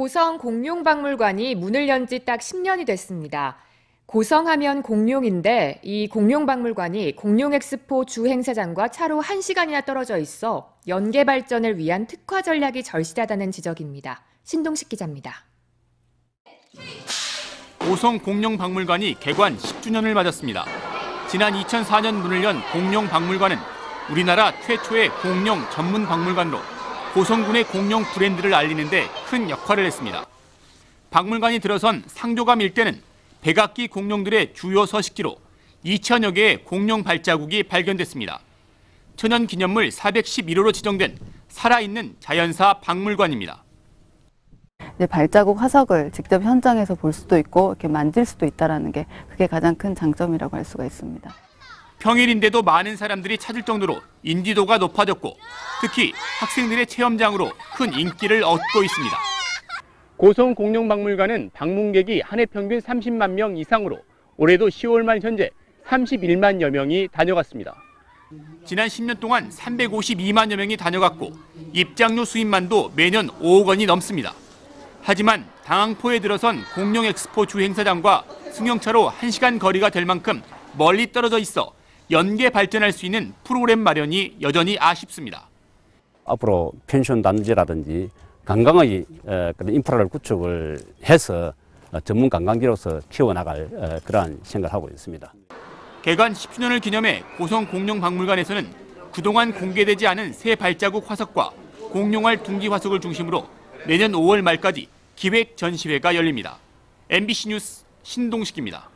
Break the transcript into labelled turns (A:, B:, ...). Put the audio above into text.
A: 고성 공룡박물관이 문을 연 지 딱 10년이 됐습니다. 고성하면 공룡인데 이 공룡박물관이 공룡엑스포 주행사장과 차로 1시간이나 떨어져 있어 연계 발전을 위한 특화 전략이 절실하다는 지적입니다. 신동식 기자입니다.
B: 고성 공룡박물관이 개관 10주년을 맞았습니다. 지난 2004년 문을 연 공룡박물관은 우리나라 최초의 공룡 전문 박물관으로 고성군의 공룡 브랜드를 알리는데 큰 역할을 했습니다. 박물관이 들어선 상조감 일대는 백악기 공룡들의 주요 서식지로 2천여 개의 공룡 발자국이 발견됐습니다. 천연 기념물 411호로 지정된 살아있는 자연사 박물관입니다.
C: 발자국 화석을 직접 현장에서 볼 수도 있고 이렇게 만질 수도 있다라는 게 그게 가장 큰 장점이라고 할 수가 있습니다.
B: 평일인데도 많은 사람들이 찾을 정도로 인지도가 높아졌고 특히 학생들의 체험장으로 큰 인기를 얻고 있습니다. 고성 공룡박물관은 방문객이 한 해 평균 30만 명 이상으로 올해도 10월 말 현재 31만여 명이 다녀갔습니다. 지난 10년 동안 352만여 명이 다녀갔고 입장료 수입만도 매년 5억 원이 넘습니다. 하지만 당항포에 들어선 공룡 엑스포 주행사장과 승용차로 1시간 거리가 될 만큼 멀리 떨어져 있어 연계 발전할 수 있는 프로그램 마련이 여전히 아쉽습니다.
D: 앞으로 펜션 단지라든지 관광의 어, 그런 인프라를 구축을 해서 어, 전문 관광지로서 키워나갈 어, 그러한 생각을 하고 있습니다.
B: 개관 10주년을 기념해 고성 공룡박물관에서는 그동안 공개되지 않은 새 발자국 화석과 공룡알 둥기 화석을 중심으로 내년 5월 말까지 기획 전시회가 열립니다. MBC 뉴스 신동식입니다.